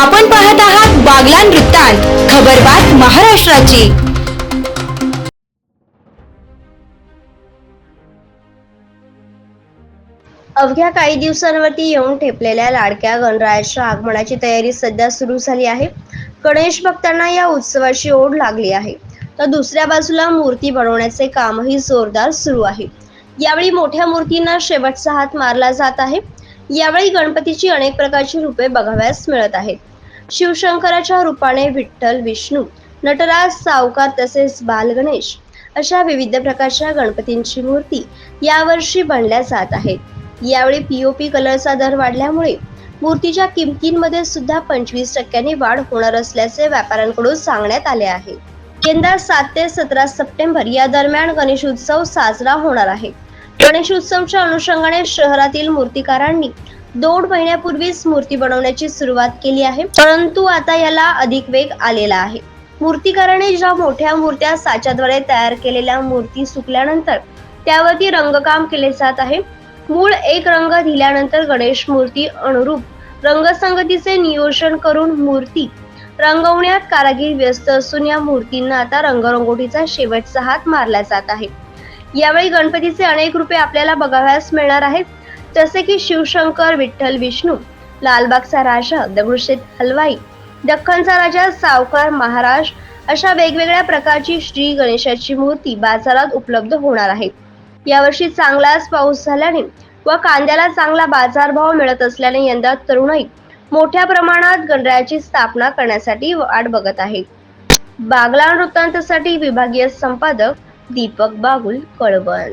आपण पाहत आहात बागलान वृत्तांत खबरबात महाराष्ट्राची. अवघ्या काही दिवसांवरती येऊन ठेपलेल्या लाडक्या गणरायाच्या आगमनाची तयारी सध्या सुरू झाली आहे. गणेश भक्तांना या उत्सवाची ओढ लागली आहे. तर दुसऱ्या बाजूला मूर्ती बनवण्याचे कामही जोरदार सुरू आहे. यावेळी मोठ्या मूर्तींना शेवटचा हात मारला जात आहे. यावेळी गणपतीची अनेक प्रकारची रूपे बघाव्यास मिळत आहेत. शिवशंकराच्या रूपाने विठ्ठल विष्णू नटराज सावकार तसेच बाल गणेश अशा विविध प्रकारच्या गणपतींची मूर्ती यावर्षी बनल्या जात आहेत. यावेळी पीओपी कलरचा दर वाढल्यामुळे मूर्तीच्या किमतींमध्ये सुद्धा पंचवीस टक्क्यांनी वाढ होणार असल्याचे व्यापाऱ्यांकडून सांगण्यात आले आहे. यंदा सात ते सतरा सप्टेंबर या दरम्यान गणेश उत्सव साजरा होणार आहे. गणेश उत्सवच्या अनुषंगाने शहरातील मूर्तिकारांनी दोन महिन्यापूर्वीच मूर्ती बनवण्याची सुरुवात केली आहे. परंतु आता याला अधिक वेग आलेला आहे. मूर्तिकाराने ज्या मोठ्या मूर्त्या साच्याद्वारे तयार केलेल्या मूर्ती सुकल्यानंतर त्यावरती रंगकाम केले जात आहे. मूळ एक रंग दिल्यानंतर गणेश मूर्ती अनुरूप रंगसंगतीचे नियोजन करून मूर्ती रंगवण्यात कारागीर व्यस्त असून या मूर्तींना आता रंगरंगोटीचा शेवटचा हात मारला जात आहे. यावेळी गणपतीचे अनेक रूपे आपल्याला बघाव्यास मिळणार आहेत. जसे की शिवशंकर विठ्ठल विष्णू लालबागचा राजा दगडूशेठ हलवाई दख्खनचा राजा सावकार महाराज अशा वेगवेगळ्या प्रकारची श्री गणेशाची मूर्ती बाजारात उपलब्ध होणार आहे यावर्षी चांगलाच पाऊस झाल्याने व कांद्याला चांगला बाजारभाव मिळत असल्याने यंदा तरुणाई मोठ्या प्रमाणात गणरायाची स्थापना करण्यासाठी वाट बघत आहे बागला वृत्तांतसाठी विभागीय संपादक दीपक बागुल कळवण.